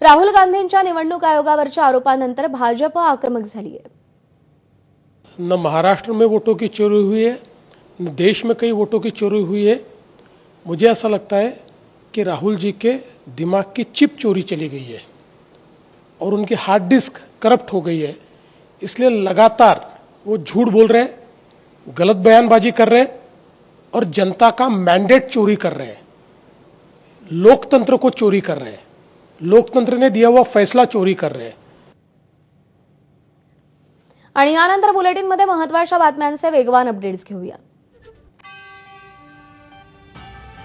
राहुल गांधींच्या निवडणूक आयोगावरच्या आरोपानंतर भाजप आक्रमक आहे न महाराष्ट्र में वोटों की चोरी हुई है, न देश में कई वोटों की चोरी हुई है। मुझे ऐसा लगता है कि राहुल जी के दिमाग की चिप चोरी चली गई है और उनकी हार्ड डिस्क करप्ट हो गई है। इसलिए लगातार वो झूठ बोल रहे हैं, गलत बयानबाजी कर रहे हैं और जनता का मैंडेट चोरी कर रहे हैं, लोकतंत्र को चोरी कर रहे हैं। लोकतंत्र ने दिया हुआ फैसला चोरी कर रहे हैं। आणि यानंतर बुलेटिनमध्ये महत्त्वाच्या बातम्यांचे वेगवान अपडेट्स घेऊया.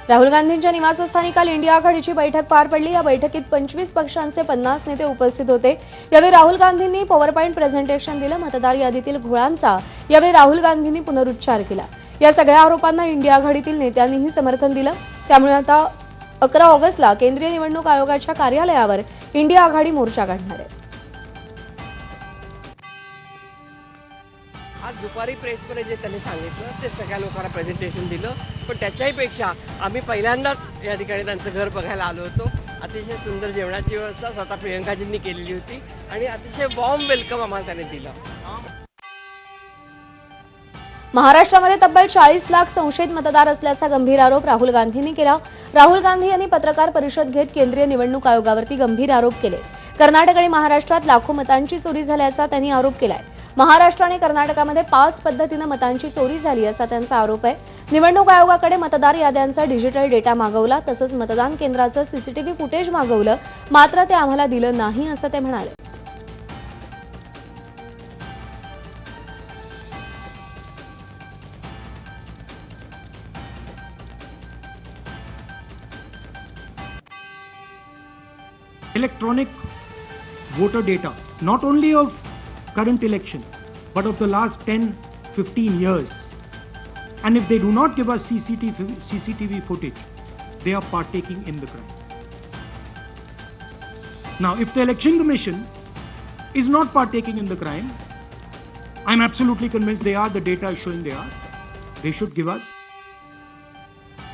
राहुल गांधींच्या निवासस्थानी काल इंडिया आघाडीची बैठक पार पडली. या बैठकीत पंचवीस पक्षांचे पन्नास नेते उपस्थित होते. यावेळी राहुल गांधींनी पॉवर पॉईंट प्रेझेंटेशन दिलं. मतदार यादीतील घोळांचा यावेळी राहुल गांधींनी पुनरुच्चार केला. या सगळ्या आरोपांना इंडिया आघाडीतील नेत्यांनीही समर्थन दिलं. त्यामुळे आता अकरा ऑगस्टला केंद्रीय निवडणूक आयोगाच्या कार्यालयावर इंडिया आघाडी मोर्चा काढणार आहे. आज दुपारी प्रेसमध्ये जे त्यांनी सांगितलं ते सगळ्या लोकांना प्रेझेंटेशन दिलं. पण त्याच्याही पेक्षा आम्ही पहिल्यांदाच या ठिकाणी त्यांचं घर बघायला आलो होतो. अतिशय सुंदर जेवणाची व्यवस्था स्वतः प्रियंकाजींनी केलेली होती. आणि अतिशय वॉर्म वेलकम आम्हाला त्याने दिलं. महाराष्ट्रामध्ये तब्बल चाळीस लाख संशयित मतदार असल्याचा गंभीर आरोप राहुल गांधींनी केला. राहुल गांधी यांनी पत्रकार परिषद घेत केंद्रीय निवडणूक आयोगावरती गंभीर आरोप केले. कर्नाटक आणि महाराष्ट्रात लाखो मतांची चोरी झाल्याचा त्यांनी आरोप केलाय. महाराष्ट्र आणि कर्नाटकामध्ये पाच पद्धतीनं मतांची चोरी झाली असा त्यांचा आरोप आहे. निवडणूक आयोगाकडे मतदार याद्यांचा डिजिटल डेटा मागवला तसंच मतदान केंद्राचं सीसीटीव्ही फुटेज मागवलं मात्र ते आम्हाला दिलं नाही असं ते म्हणाले. Electronic voter data, not only of current election, but of the last 10, 15 years. And if they do not give us CCTV, CCTV footage, they are partaking in the crime. Now, if the Election Commission is not partaking in the crime, I'm absolutely convinced they are, the data is showing they are. They should give us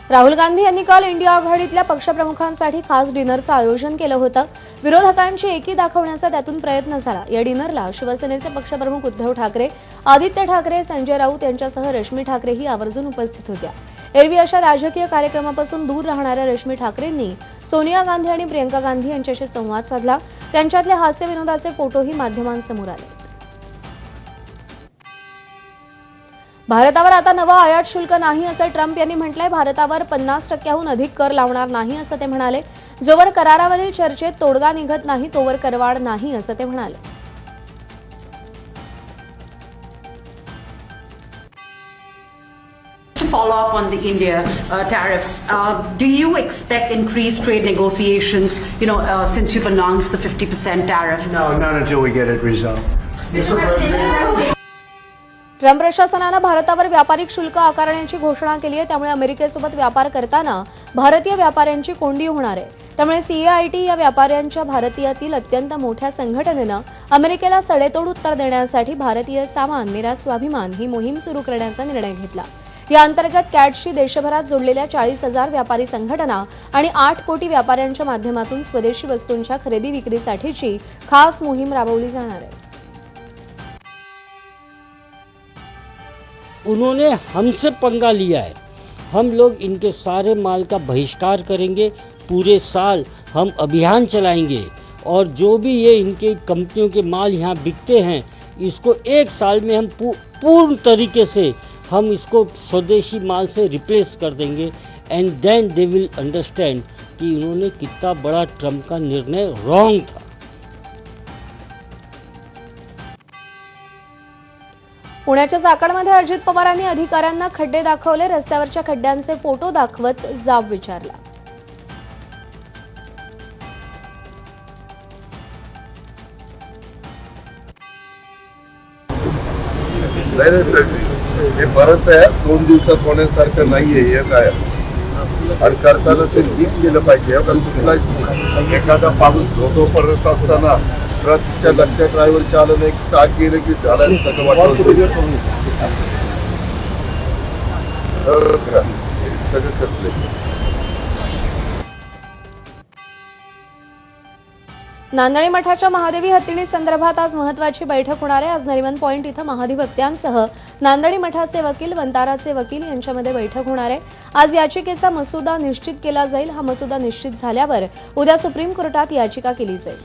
Rahul Gandhi यांनी काल India आघाडीतल्या पक्षप्रमुखांसाठी खास डिनरचं आयोजन केलं होतं. विरोधकांची एकी दाखवण्याचा त्यातून प्रयत्न झाला. या डिनरला शिवसेनेचे पक्षप्रमुख उद्धव ठाकरे आदित्य ठाकरे संजय राऊत यांच्यासह रश्मी ठाकरेही आवर्जून उपस्थित होत्या. एरवी अशा राजकीय कार्यक्रमापासून दूर राहणाऱ्या रश्मी ठाकरेंनी सोनिया गांधी आणि प्रियंका गांधी यांच्याशी संवाद साधला. त्यांच्यातल्या हास्यविनोदाचे फोटोही माध्यमांसमोर आले. भारतावर आता नवं आयात शुल्क नाही असं ट्रम्प यांनी म्हटलंय भारतावर पन्नास टक्क्याहून अधिक कर लावणार नाही असं ते म्हणाले जोवर करारावरील चर्चेत तोडगा निघत नाही तोवर करवाढ नाही असं ते म्हणाले follow up on the India uh, tariffs, uh, do you expect increased trade negotiations, you know, uh, since you've announced the 50% tariff? No, not until we get it resolved. Mr. President. Trump प्रशासनानं भारतावर व्यापारिक शुल्क आकारण्याची घोषणा केली आहे. त्यामुळे अमेरिकेसोबत व्यापार करताना भारतीय व्यापाऱ्यांची कोंडी होणार आहे. त्यामुळे सीएआयटी या व्यापाऱ्यांच्या भारतीयातील अत्यंत मोठ्या संघटनेनं अमेरिकेला सडेतोड उत्तर देण्यासाठी भारतीय सामान मेरा स्वाभिमान ही मोहीम सुरू करण्याचा निर्णय घेतला. या अंतर्गत कॅटशी देशभरात जोडलेल्या चाळीस हजार व्यापारी संघटना आणि आठ कोटी व्यापाऱ्यांच्या माध्यमातून स्वदेशी वस्तूंच्या खरेदी विक्रीसाठीची खास मोहीम राबवली जाणार आहे. उन्होंने हमसे पंगा लिया है। हम लोग इनके सारे माल का बहिष्कार करेंगे। पूरे साल हम अभियान चलाएँगे और जो भी ये इनके कंपनियों के माल यहाँ बिकते हैं, इसको एक साल में हम पूर्ण तरीके से हम इसको स्वदेशी माल से रिप्लेस कर देंगे। And then they will understand कि उन्होंने कितना बड़ा ट्रंप का निर्णय रॉन्ग था। पुण्याच्या चाकडमध्ये अजित पवारांनी अधिकाऱ्यांना खड्डे दाखवले. रस्त्यावरच्या खड्ड्यांचे फोटो दाखवत जाब विचारला. हे परत आहे. दोन दिवसात होण्यासारखं नाहीये. हे काय? आणि करताना ते नीट केलं पाहिजे. कारण कुठला एखादा पाऊस धोतो परत असताना ट्रकच्या लक्षात ड्रायव्हर आलं नाही टाक गेलं की झाडाने सगळं वाटलं सगळं नांदणी मठाच्या महादेवी हत्तीणी संदर्भात आज महत्वाची बैठक होणार आहे. आज नरिमन पॉईंट इथं महाधिवक्त्यांसह नांदणी मठाचे वकील वंताराचे वकील यांच्यामध्ये बैठक होणार आहे. आज याचिकेचा मसुदा निश्चित केला जाईल. हा मसुदा निश्चित झाल्यावर उद्या सुप्रीम कोर्टात याचिका केली जाईल.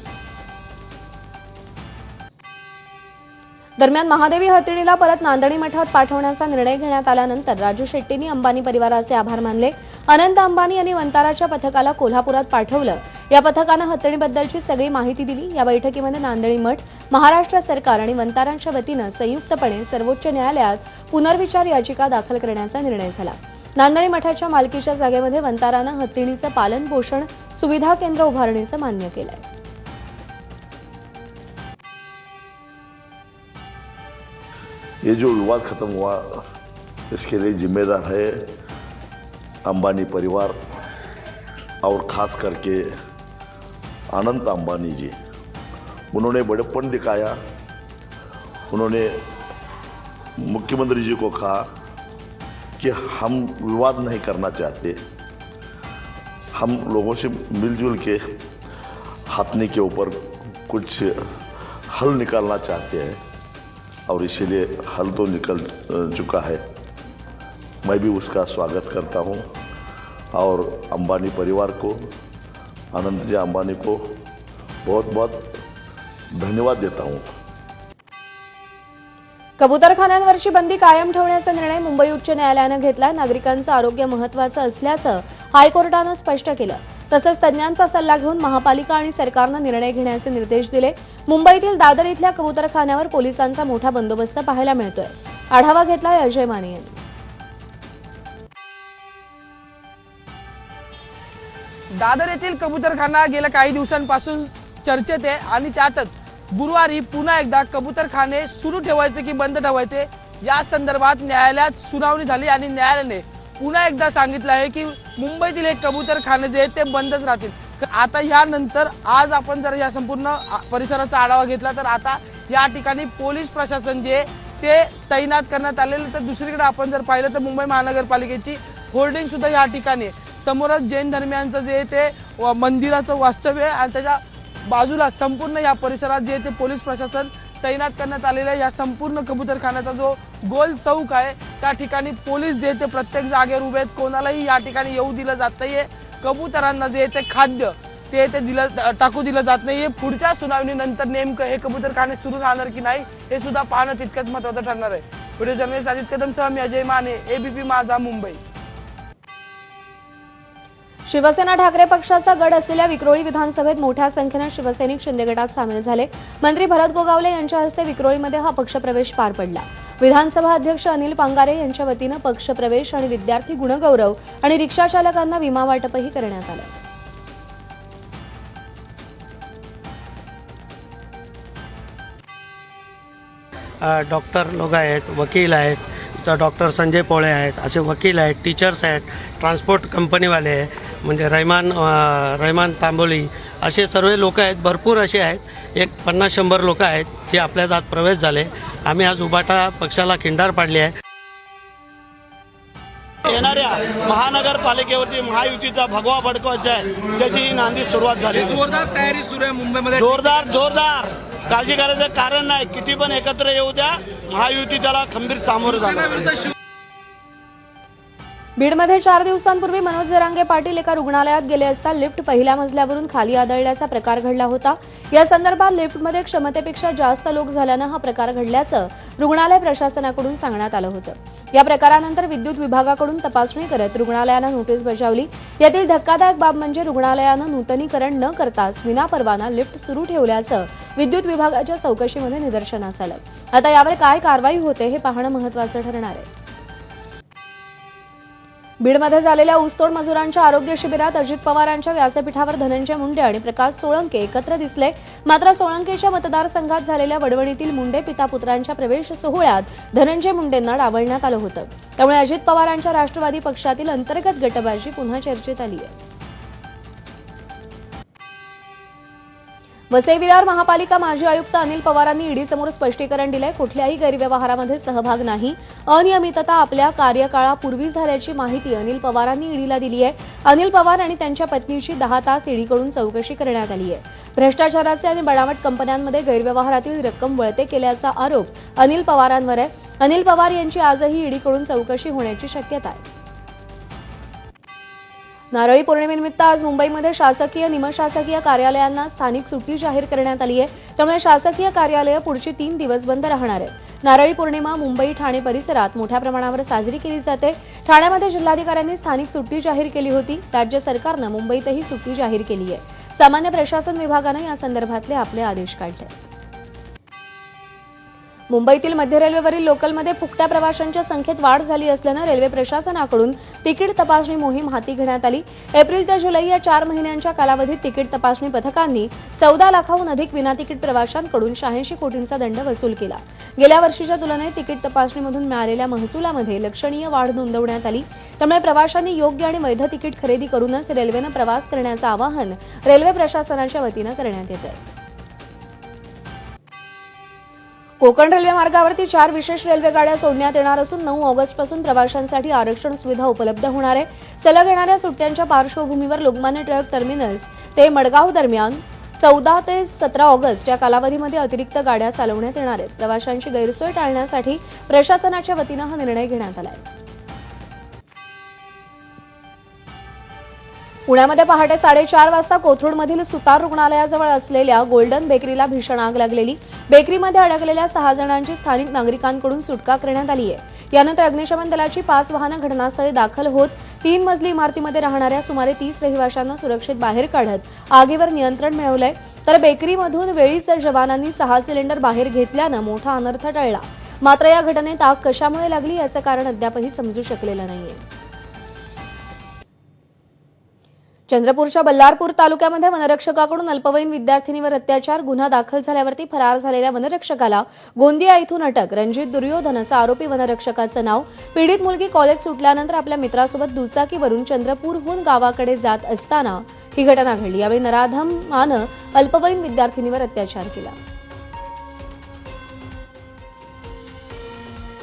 दरम्यान महादेवी हत्तीणीला परत नांदणी मठात पाठवण्याचा निर्णय घेण्यात आल्यानंतर राजू शेट्टींनी अंबानी परिवाराचे आभार मानले. अनंत अंबानी यांनी वंताराच्या पथकाला कोल्हापुरात पाठवलं. या पथकानं हत्तीणीबद्दलची सगळी माहिती दिली. या बैठकीमध्ये नांदणी मठ महाराष्ट्र सरकार आणि वंतारांच्या वतीनं संयुक्तपणे सर्वोच्च न्यायालयात पुनर्विचार याचिका दाखल करण्याचा निर्णय झाला. नांदणी मठाच्या मालकीच्या जागेमध्ये वंतारानं हत्तीणीचं पालन पोषण सुविधा केंद्र उभारणीचं मान्य केलंय. ये जो विवाद खत्म हुआ, इसके लिए जिम्मेदार है अंबानी परिवार और खास करके अनंत अंबानी जी। उन्होंने बड़ेपन दिखाया, उन्होंने मुख्यमंत्री जी को कहा कि हम विवाद नहीं करना चाहते। हम लोगों से मिलजुल के हाथने के ऊपर कुछ हल निकालना चाहते हैं। और इसीलिए हल तो निकल चुका है। मैं भी उसका स्वागत करता हूँ और अंबानी परिवार को आनंद जी अंबानी को बहुत बहुत धन्यवाद देता हूँ। कबुतरखान्यांवरची बंदी कायम ठेवण्याचा निर्णय मुंबई उच्च न्यायालयानं घेतला. नागरिकांचं आरोग्य महत्वाचं असल्याचं हायकोर्टानं स्पष्ट केलं. तसंच तज्ज्ञांचा सल्ला घेऊन महापालिका आणि सरकारनं निर्णय घेण्याचे निर्देश दिले. मुंबईतील दादर इथल्या कबुतरखान्यावर पोलिसांचा मोठा बंदोबस्त पाहायला मिळतोय. आढावा घेतलाय अजय माने यांनी. दादर येथील कबूतरखाना गेल्या काही दिवसांपासून चर्चेत आहे आणि त्यातच गुरुवारी पुन्हा एकदा कबूतरखाने सुरू ठेवायचे की बंद ठेवायचे या संदर्भात न्यायालयात सुनावणी झाली आणि न्यायालयाने पुन्हा एकदा सांगितलं आहे की मुंबईतील हे कबूतरखाने जे आहेत ते बंदच राहतील. आता यानंतर आज आपण जर या संपूर्ण परिसराचा आढावा घेतला तर आता या ठिकाणी पोलीस प्रशासन जे आहे ते तैनात करण्यात आलेलं तर दुसरीकडे आपण जर पाहिलं तर मुंबई महानगरपालिकेची होर्डिंग सुद्धा या ठिकाणी समोरच जैन धर्मियांचं जे आहे ते मंदिराचं वास्तव्य आहे आणि त्याच्या बाजूला संपूर्ण या परिसरात जे आहे ते पोलीस प्रशासन तैनात करण्यात आलेलं आहे. या संपूर्ण कबूतरखान्याचा जो गोल चौक आहे त्या ठिकाणी पोलीस जे ते प्रत्येक जागेवर उभे आहेत. कोणालाही या ठिकाणी येऊ दिलं जात नाहीये. कबुतरांना जे ते खाद्य ते ते दिलं टाकू दिलं जात नाहीये पुढच्या सुनावणीनंतर नेमकं हे कबूतरखाने सुरू राहणार की नाही हे सुद्धा पाहणं तितकंच महत्वाचं ठरणार आहे. व्हिडिओ जर्नलिस्ट अजित कदम सह मी अजय माने एबीपी माझा मुंबई. शिवसेना ठाकरे पक्षाचा गड असलेल्या विक्रोळी विधानसभेत मोठ्या संख्येनं शिवसैनिक शिंदे गटात सामील झाले. मंत्री भरत गोगावले यांच्या हस्ते विक्रोळीमध्ये हा पक्षप्रवेश पार पडला. विधानसभा अध्यक्ष अनिल पांगारे यांच्या वतीनं पक्षप्रवेश आणि विद्यार्थी गुणगौरव आणि रिक्षाचालकांना विमा वाटपही करण्यात आलं. डॉक्टर लोक आहेत वकील आहेत डॉक्टर संजय पोळे आहेत असे वकील आहेत टीचर्स आहेत ट्रान्सपोर्ट कंपनीवाले आहे म्हणजे रहमान रैमान रहमान तांबोली असे सर्व लोक आहेत भरपूर असे आहेत एक पन्नास शंभर लोक आहेत जे आपल्यात आज प्रवेश झाले. आम्ही आज उबाटा पक्षाला खिंडार पाडली आहे. येणाऱ्या महानगरपालिकेवरती महायुतीचा भगवा भडकवायचा आहे. त्याची ही नांदी सुरुवात झाली. जोरदार तयारी सुरू आहे मुंबईमध्ये. जोरदार जोरदार. काळजी करायचं कारण नाही. किती पण एकत्र येऊ द्या महायुती त्याला खंबीर सामोरं जाणार. बीडमध्ये चार दिवसांपूर्वी मनोज जरांगे पाटील एका रुग्णालयात गेले असता लिफ्ट पहिल्या मजल्यावरून खाली आदळल्याचा प्रकार घडला होता. या संदर्भात लिफ्टमध्ये क्षमतेपेक्षा जास्त लोक झाल्यानं हा प्रकार घडल्याचं रुग्णालय प्रशासनाकडून सांगण्यात आलं होतं. या प्रकारानंतर विद्युत विभागाकडून तपासणी करत रुग्णालयानं नोटीस बजावली. यातील धक्कादायक बाब म्हणजे रुग्णालयानं नूतनीकरण न करताच विनापरवाना लिफ्ट सुरू ठेवल्याचं विद्युत विभागाच्या चौकशीमध्ये निदर्शनास आलं. आता यावर काय कारवाई होते हे पाहणं महत्वाचं ठरणार आहे. बीडमध्ये झालेल्या ऊसतोड मजुरांच्या आरोग्य शिबिरात अजित पवारांच्या व्यासपीठावर धनंजय मुंडे आणि प्रकाश सोळंके एकत्र दिसले. मात्र सोळंकेच्या मतदारसंघात झालेल्या वडवणीतील मुंडे पिता पुत्रांच्या प्रवेश सोहळ्यात धनंजय मुंडेंना डावलण्यात आलं होतं. त्यामुळे अजित पवारांच्या राष्ट्रवादी पक्षातील अंतर्गत गटबाजी पुन्हा चर्चेत आली आहे. वसईविरार महापालिका माजी आयुक्त अनिल पवारांनी ईडीसमोर स्पष्टीकरण दिलंय. कुठल्याही गैरव्यवहारामध्ये सहभाग नाही. अनियमितता आपल्या कार्यकाळापूर्वी झाल्याची माहिती अनिल पवारांनी ईडीला दिली आहे. अनिल पवार आणि त्यांच्या पत्नीची दहा तास ईडीकडून चौकशी करण्यात आली आहे. भ्रष्टाचाराचे आणि बनावट कंपन्यांमध्ये गैरव्यवहारातील रक्कम वळते केल्याचा आरोप अनिल पवारांवर आहे. अनिल पवार यांची आजही ईडीकडून चौकशी होण्याची शक्यता आहे. नारळी पौर्णिमेनिमित्त आज मुंबईमध्ये शासकीय निमशासकीय कार्यालयांना स्थानिक सुट्टी जाहीर करण्यात आली आहे. त्यामुळे शासकीय कार्यालयं पुढचे तीन दिवस बंद राहणार आहेत. नारळी पौर्णिमा मुंबई ठाणे परिसरात मोठ्या प्रमाणावर साजरी केली जाते. ठाण्यामध्ये जिल्हाधिकाऱ्यांनी स्थानिक सुट्टी जाहीर केली होती. राज्य सरकारनं मुंबईतही सुट्टी जाहीर केली आहे. सामान्य प्रशासन विभागानं या संदर्भातले आपले आदेश काढले मुंबईतील मध्य रेल्वेवरील लोकलमध्ये फुकट्या प्रवाशांच्या संख्येत वाढ झाली असल्यानं रेल्वे प्रशासनाकडून तिकीट तपासणी मोहीम हाती घेण्यात आली. एप्रिल ते जुलै या चार महिन्यांच्या कालावधीत तिकीट तपासणी पथकांनी चौदा लाखाहून अधिक विनातिकीट प्रवाशांकडून शहाऐंशी कोटींचा दंड वसूल केला. गेल्या वर्षीच्या तुलनेत तिकीट तपासणीमधून मिळालेल्या महसुलामध्ये लक्षणीय वाढ नोंदवण्यात आली. त्यामुळे प्रवाशांनी योग्य आणि वैध तिकीट खरेदी करूनच रेल्वेनं प्रवास करण्याचं आवाहन रेल्वे प्रशासनाच्या वतीनं करण्यात येत कोकण रेल्वे मार्गावरती चार विशेष रेल्वे गाड्या सोडण्यात येणार असून नऊ ऑगस्टपासून प्रवाशांसाठी आरक्षण सुविधा उपलब्ध होणार आहे. सलग येणाऱ्या सुट्ट्यांच्या पार्श्वभूमीवर लोकमान्य टिळक टर्मिनस ते मडगाव दरम्यान चौदा ते सतरा ऑगस्ट या कालावधीमध्ये अतिरिक्त गाड्या चालवण्यात येणार आहेत. प्रवाशांची गैरसोय टाळण्यासाठी प्रशासनाच्या वतीनं हा निर्णय घेण्यात आला आहे. पुण्यामध्ये पहाटे साडेचार वाजता कोथरूडमधील सुतार रुग्णालयाजवळ असलेल्या गोल्डन बेकरीला भीषण आग लागलेली. बेकरीमध्ये अडकलेल्या सहा जणांची स्थानिक नागरिकांकडून सुटका करण्यात आली आहे. यानंतर अग्निशमन दलाची पाच वाहनं घटनास्थळी दाखल होत तीन मजली इमारतीमध्ये राहणाऱ्या सुमारे तीस रहिवाशांना सुरक्षित बाहेर काढत आगीवर नियंत्रण मिळवलंय. तर बेकरीमधून वेळीच जवानांनी सहा सिलेंडर बाहेर घेतल्यानं मोठा अनर्थ टळला. मात्र या घटनेत आग कशामुळे लागली याचं कारण अद्यापही समजू शकलेलं नाहीये. चंद्रपूरच्या बल्लारपूर तालुक्यामध्ये वनरक्षकाकडून अल्पवयीन विद्यार्थिनीवर अत्याचार गुन्हा दाखल झाल्यावरती फरार झालेल्या वनरक्षकाला गोंदिया इथून अटक. रणजित दुर्योधन असं आरोपी वनरक्षकाचं नाव. पीडित मुलगी कॉलेज सुटल्यानंतर आपल्या मित्रासोबत दुचाकीवरून चंद्रपूरहून गावाकडे जात असताना ही घटना घडली. यावेळी नराधमानं अल्पवयीन विद्यार्थिनीवर अत्याचार केला.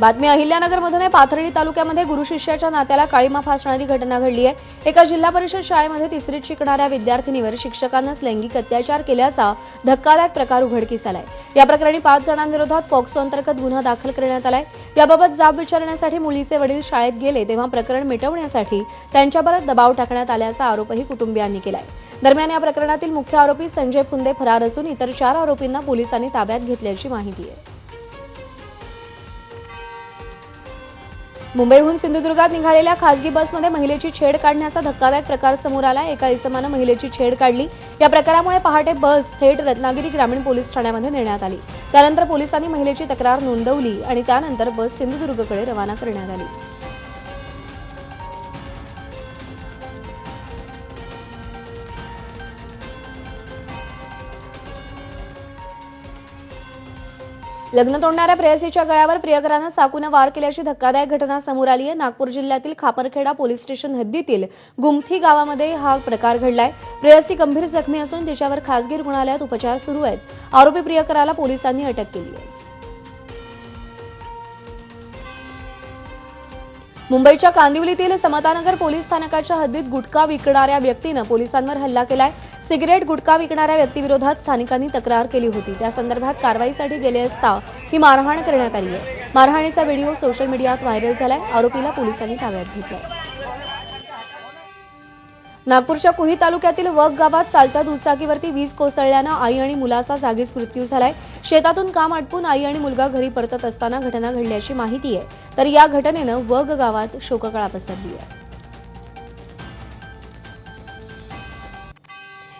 बातमी अहिल्यानगरमधून आहे. पाथर्डी तालुक्यामध्ये गुरुशिष्याच्या नात्याला काळीमा फासणारी घटना घडली आहे. एका जिल्हा परिषद शाळेमध्ये तिसरीत शिकणाऱ्या विद्यार्थिनीवर शिक्षकांनाच लैंगिक अत्याचार केल्याचा धक्कादायक प्रकार उघडकीस आलाय. या प्रकरणी पाच जणांविरोधात पॉक्सो अंतर्गत गुन्हा दाखल करण्यात आलाय. याबाबत जाब विचारण्यासाठी मुलीचे वडील शाळेत गेले तेव्हा प्रकरण मिटवण्यासाठी त्यांच्यावर दबाव टाकण्यात आल्याचा आरोपही कुटुंबियांनी केलाय. दरम्यान या प्रकरणातील मुख्य आरोपी संजय फुंदे फरार असून इतर चार आरोपींना पोलिसांनी ताब्यात घेतल्याची माहिती आहे. मुंबईहून सिंधुदुर्गात निघालेल्या खासगी बसमध्ये महिलेची छेड काढण्याचा धक्कादायक प्रकार समोर आला. एका इसमानं महिलेची छेड काढली. या प्रकारामुळे पहाटे बस थेट रत्नागिरी ग्रामीण पोलीस ठाण्यामध्ये नेण्यात आली. त्यानंतर पोलिसांनी महिलेची तक्रार नोंदवली आणि त्यानंतर बस सिंधुदुर्गकडे रवाना करण्यात आली. लग्न तोडणाऱ्या प्रेयसीच्या गळ्यावर प्रियकरानं चाकूनं वार केल्याची धक्कादायक घटना समोर आली आहे. नागपूर जिल्ह्यातील खापरखेडा पोलीस स्टेशन हद्दीतील गुमथी गावामध्ये हा प्रकार घडलाय. प्रेयसी गंभीर जखमी असून तिच्यावर खासगी रुग्णालयात उपचार सुरू आहेत. आरोपी प्रियकराला पोलिसांनी अटक केली आहे. मुंबईच्या कांदिवलीतील समतानगर पोलीस स्थानकाच्या हद्दीत गुटखा विकणाऱ्या व्यक्तीनं पोलिसांवर हल्ला केलाय. सिगरेट गुटखा विकणाऱ्या व्यक्तीविरोधात स्थानिकांनी तक्रार केली होती. त्या संदर्भात कारवाईसाठी गेले असता ही मारहाण करण्यात आली आहे. मारहाणीचा व्हिडिओ सोशल मीडियात व्हायरल झालाय. आरोपीला पोलिसांनी ताब्यात घेतलं नागपूरच्या कुही तालुक्यातील वग गावात चालत्या दुचाकीवरती वीज कोसळल्यानं आई आणि मुलाचा जागीच मृत्यू झालाय. शेतातून काम आटपून आई आणि मुलगा घरी परतत असताना घटना घडल्याची माहिती आहे. तर या घटनेनं वग गावात शोककळा पसरली आहे.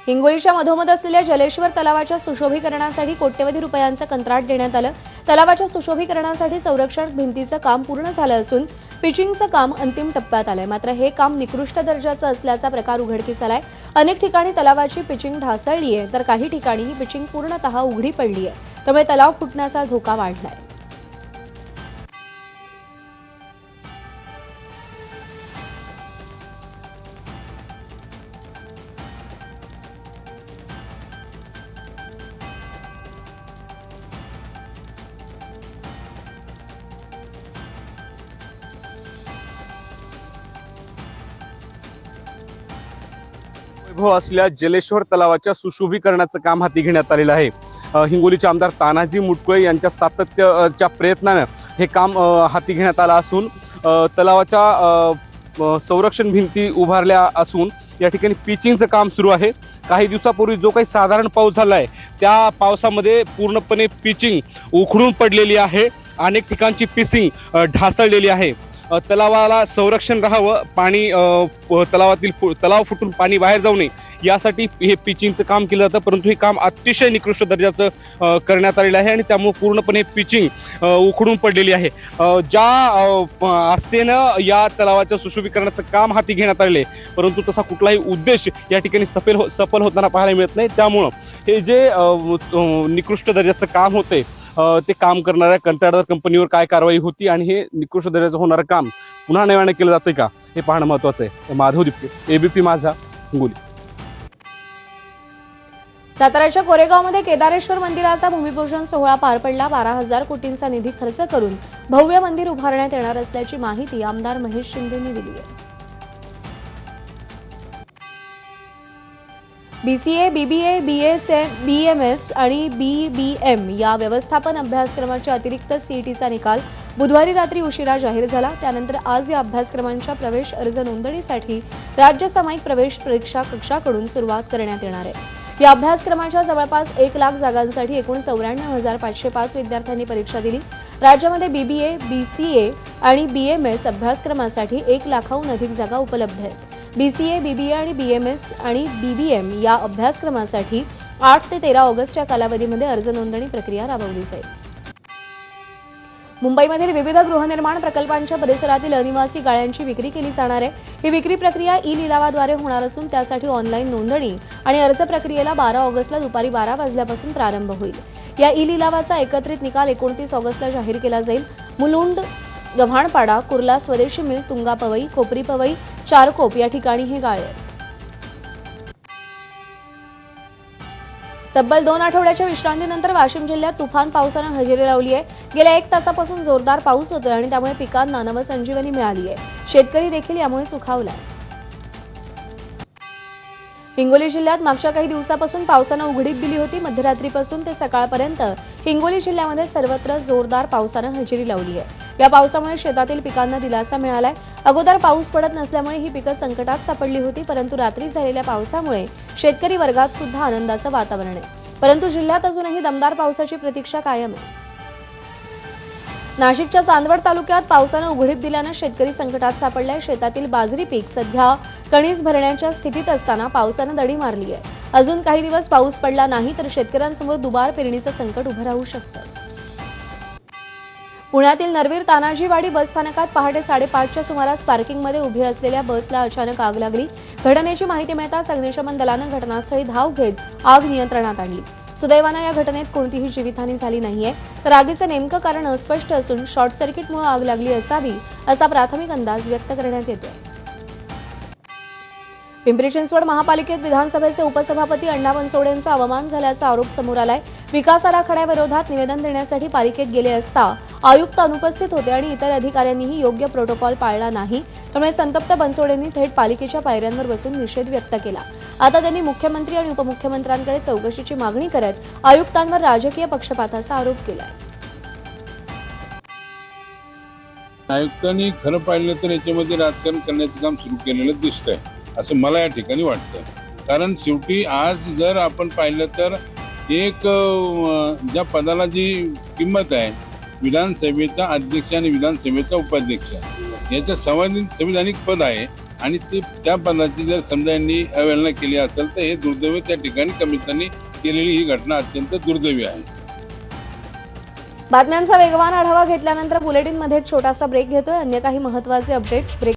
हिंगोलीच्या मधोमध असलेल्या जलेश्वर तलावाच्या सुशोभीकरणासाठी कोट्यवधी रुपयांचं कंत्राट देण्यात आलं. तलावाच्या सुशोभीकरणासाठी संरक्षण भिंतीचं काम पूर्ण झालं असून पिचिंगचं काम अंतिम टप्प्यात आलंय. मात्र हे काम निकृष्ट दर्जाचं असल्याचा प्रकार उघडकीस आलाय. अनेक ठिकाणी तलावाची पिचिंग ढासळली आहे तर काही ठिकाणी ही पिचिंग पूर्णतः उघडी पडली आहे त्यामुळे तलाव फुटण्याचा धोका वाढलाय. वैभव असलेल्या जलेश्वर तलावाच्या सुशोभीकरणाचं काम हाती घेण्यात आलेलं आहे. हिंगोलीचे आमदार तानाजी मुटकुळे यांच्या सातत्याच्या प्रयत्नानं हे काम हाती घेण्यात आलं असून तलावाच्या संरक्षण भिंती उभारल्या असून या ठिकाणी पिचिंगचं काम सुरू आहे. काही दिवसापूर्वी जो काही साधारण पाऊस झाला आहे त्या पावसामध्ये पूर्णपणे पिचिंग उखडून पडलेली आहे. अनेक ठिकाणची पिचिंग ढासळलेली आहे. तलावाला संरक्षण राहावं पाणी तलावातील तलाव फुटून पाणी बाहेर जाऊ नये यासाठी हे पिचिंगचं काम केलं जातं परंतु हे काम अतिशय निकृष्ट दर्जाचं करण्यात आलेलं आहे आणि त्यामुळे पूर्णपणे पिचिंग उखडून पडलेली आहे. ज्या आस्थेनं या तलावाच्या सुशोभीकरणाचं काम हाती घेण्यात आलेलं आहे, परंतु तसा कुठलाही उद्देश या ठिकाणी सफल हो सफल होताना पाहायला मिळत नाही. त्यामुळं हे जे निकृष्ट दर्जाचं काम होते ते काम करणाऱ्या कंत्राटदार कंपनीवर काय कारवाई होती आणि हे निकृष्ट दर्जाचं होणारं काम पुन्हा नव्याने केलं जातं का हे पाहणं महत्वाचं आहे. माधव दिपके एबीपी माझा हिंगोली. साताऱ्याच्या कोरेगावमध्ये केदारेश्वर मंदिराचा भूमिपूजन सोहळा पार पडला. बारा हजार कोटींचा निधी खर्च करून भव्य मंदिर उभारण्यात येणार असल्याची माहिती आमदार महेश शिंदेंनी दिली आहे. बीसीए बीबीए बीएसएम बीएमएस आणि बीबीएम या व्यवस्थापन अभ्यासक्रमाच्या अतिरिक्त सीईटीचा निकाल बुधवारी रात्री उशिरा जाहीर झाला. त्यानंतर आज या अभ्यासक्रमांच्या प्रवेश अर्ज नोंदणीसाठी राज्य सामायिक प्रवेश परीक्षा कक्षाकडून सुरुवात करण्यात येणार आहे. या अभ्यासक्रमाच्या जवळपास एक लाख जागांसाठी एकूण चौऱ्याण्णव हजार पाचशे पाच विद्यार्थ्यांनी परीक्षा दिली. राज्यामध्ये बीबीए बीसीए आणि बीएमएस अभ्यासक्रमासाठी एक लाखाहून अधिक जागा उपलब्ध आहेत. बीसीए बीबीए आणि बीएमएस आणि बीबीएम या अभ्यासक्रमासाठी आठ ते तेरा ऑगस्ट या कालावधीमध्ये अर्ज नोंदणी प्रक्रिया राबवली जाईल. मुंबईमधील विविध गृहनिर्माण प्रकल्पांच्या परिसरातील अनिवासी गाळ्यांची विक्री केली जाणार आहे. ही विक्री प्रक्रिया ई लिलावाद्वारे होणार असून त्यासाठी ऑनलाईन नोंदणी आणि अर्ज प्रक्रियेला बारा ऑगस्टला दुपारी बारा वाजल्यापासून प्रारंभ होईल. या ई लिलावाचा एकत्रित निकाल एकोणतीस ऑगस्टला जाहीर केला जाईल. मुलुंड गव्हाणपाडा कुर्ला स्वदेशी मिल तुंगा पवई कोपरी पवई चारकोप या ठिकाणी हे गाळले तब्बल दोन आठवड्याच्या विश्रांतीनंतर वाशिम जिल्ह्यात तुफान पावसानं हजेरी लावली आहे. गेल्या एक तासापासून जोरदार पाऊस होतोय आणि त्यामुळे पिकांना नवसंजीवनी मिळाली आहे. शेतकरी देखील यामुळे सुखावलाय. हिंगोली जिल्ह्यात मागच्या काही दिवसापासून पावसानं उघडीप दिली होती. मध्यरात्रीपासून ते सकाळपर्यंत हिंगोली जिल्ह्यामध्ये सर्वत्र जोरदार पावसानं हजेरी लावली आहे. या पावसामुळे शेतातील पिकांना दिलासा मिळालाय. अगोदर पाऊस पडत नसल्यामुळे ही पिकं संकटात सापडली होती परंतु रात्री झालेल्या पावसामुळे शेतकरी वर्गात सुद्धा आनंदाचं वातावरण आहे. परंतु जिल्ह्यात अजूनही दमदार पावसाची प्रतीक्षा कायम आहे. नाशिकच्या चांदवड तालुक्यात पावसानं उघडीप दिल्यानं शेतकरी संकटात सापडलाय. शेतातील बाजरी पीक सध्या कणीस भरण्याच्या स्थितीत असताना पावसानं दडी मारली आहे अजून काही दिवस पाऊस पडला नाही तर शेतकऱ्यांसमोर दुबार पेरणीचं संकट उभं राहू शकतं. पुण्यातील नरवीर तानाजीवाडी बस स्थानकात पहाटे साडेपाचच्या सुमारास पार्किंगमध्ये उभी असलेल्या बसला अचानक आग लागली. घटनेची माहिती मिळताच अग्निशमन दलानं घटनास्थळी धाव घेत आग नियंत्रणात आणली. सुदैवानं या घटनेत कोणतीही जीवितहानी झाली नाहीये. तर आगीचं नेमकं कारण अस्पष्ट असून शॉर्ट सर्किटमुळे आग लागली असावी असा प्राथमिक अंदाज व्यक्त करण्यात येतोय. पिंपरी चिंचवड महापालिकेत विधानसभेचे उपसभापती अण्णा बनसोडेंचा अवमान झाल्याचा आरोप समोर आलाय. विकास आराखड्याविरोधात निवेदन देण्यासाठी पालिकेत गेले असता आयुक्त अनुपस्थित होते आणि इतर अधिकाऱ्यांनीही योग्य प्रोटोकॉल पाळला नाही. त्यामुळे संतप्त बनसोडेंनी थेट पालिकेच्या पायऱ्यांवर बसून निषेध व्यक्त केला. आता त्यांनी मुख्यमंत्री आणि उपमुख्यमंत्र्यांकडे चौकशीची मागणी करत आयुक्तांवर राजकीय पक्षपाताचा आरोप केलाय. आयुक्तांनी खरं पाहिलं तर याच्यामध्ये राजकारण करण्याचं काम सुरू केलेलं दिसतंय. असं मला या ठिकाणी वाटतं. कारण शेवटी आज जर आपण पाहिलं तर एक ज्या पदाला जी किंमत आहे विधानसभेचा अध्यक्ष आणि विधानसभेचा उपाध्यक्ष याचं संविधानिक संविधानिक पद आहे आणि ते त्या पदाची जर समजा यांनी अवहेलना केली असेल तर हे दुर्दैव त्या ठिकाणी कमिशननी केलेली ही घटना अत्यंत दुर्दैवी आहे. बातम्यांचा वेगवान आढावा घेतल्यानंतर बुलेटिनमध्ये छोटासा ब्रेक घेतोय. अन्य काही महत्त्वाचे अपडेट्स ब्रेक